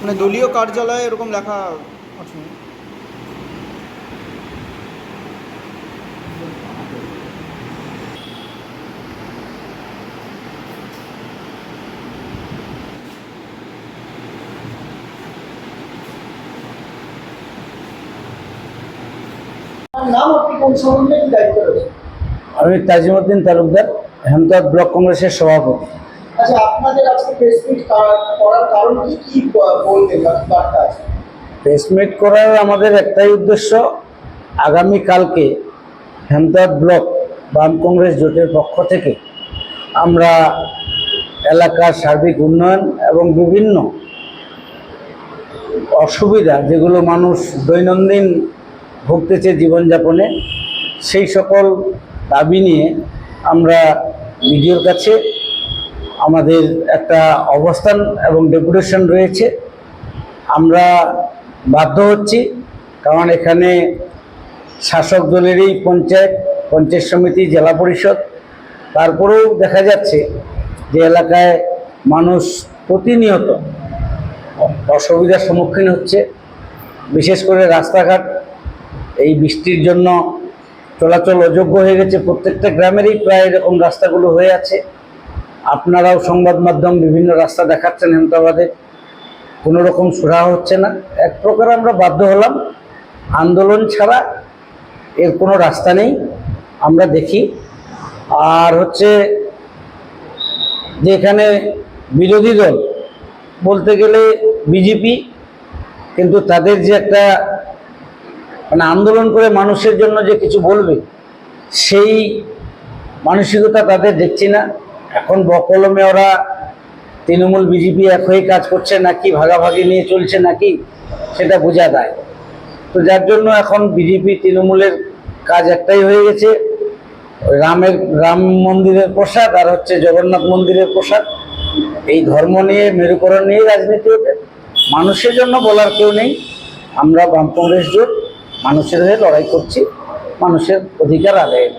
মানে দলীয় কার্যালয়ে এরকম লেখা আছে? আমি তাজিমুদ্দিন তালুকদার হেমদাদ ব্লক কংগ্রেসের সভাপতি। আচ্ছা আপনাদের আজকে প্রেস মিট করার কারণ কি? কি প্রেস করার আমাদের একটাই উদ্দেশ্য আগামী কালকে হেমদাদ ব্লক বাম কংগ্রেস জোটের পক্ষ থেকে আমরা এলাকার সার্বিক উন্নয়ন এবং বিভিন্ন অসুবিধা যেগুলো মানুষ দৈনন্দিন ভুগতেছে জীবনযাপনে, সেই সকল দাবি নিয়ে আমরা ভিডিওর কাছে আমাদের একটা অবস্থান এবং ডেপুটেশন রয়েছে। আমরা বাধ্য হচ্ছি, কারণ এখানে শাসক দলেরই পঞ্চায়েত পঞ্চায়েত সমিতি, জেলা পরিষদ। তারপরেও দেখা যাচ্ছে যে এলাকায় মানুষ প্রতিনিয়ত অসুবিধার সম্মুখীন হচ্ছে, বিশেষ করে রাস্তাঘাট। এই বৃষ্টির জন্য চলাচল অযোগ্য হয়ে গেছে প্রত্যেকটা গ্রামেরই, প্রায় এরকম রাস্তাগুলো হয়ে আছে। আপনারাও সংবাদ মাধ্যম বিভিন্ন রাস্তা দেখাচ্ছেন হেমতাবাদে। কোনো রকম সুরাহা হচ্ছে না। এক প্রকার আমরা বাধ্য হলাম। আন্দোলন ছাড়া এর কোনো রাস্তা নেই, আমরা দেখি। আর হচ্ছে যে এখানে বিরোধী দল বলতে গেলে বিজেপি, কিন্তু তাদের যে একটা মানে আন্দোলন করে মানুষের জন্য যে কিছু বলবে, সেই মানসিকতা তাদের দেখছি না। এখন বকলমে ওরা তৃণমূল বিজেপি এক হয়ে কাজ করছে নাকি, ভাগাভাগি নিয়ে চলছে নাকি, সেটা বোঝা দেয় তো যার জন্য এখন বিজেপি তৃণমূলের কাজ একটাই হয়ে গেছে, রামের, রাম মন্দিরের প্রসাদ আর হচ্ছে জগন্নাথ মন্দিরের প্রসাদ। এই ধর্ম নিয়ে, মেরুকরণ নিয়ে রাজনীতি হবে। মানুষের জন্য বলার কেউ নেই। আমরা বাম কংগ্রেস জোট, মানুষের হয়ে লড়াই করছি, মানুষের অধিকার আদায়ের।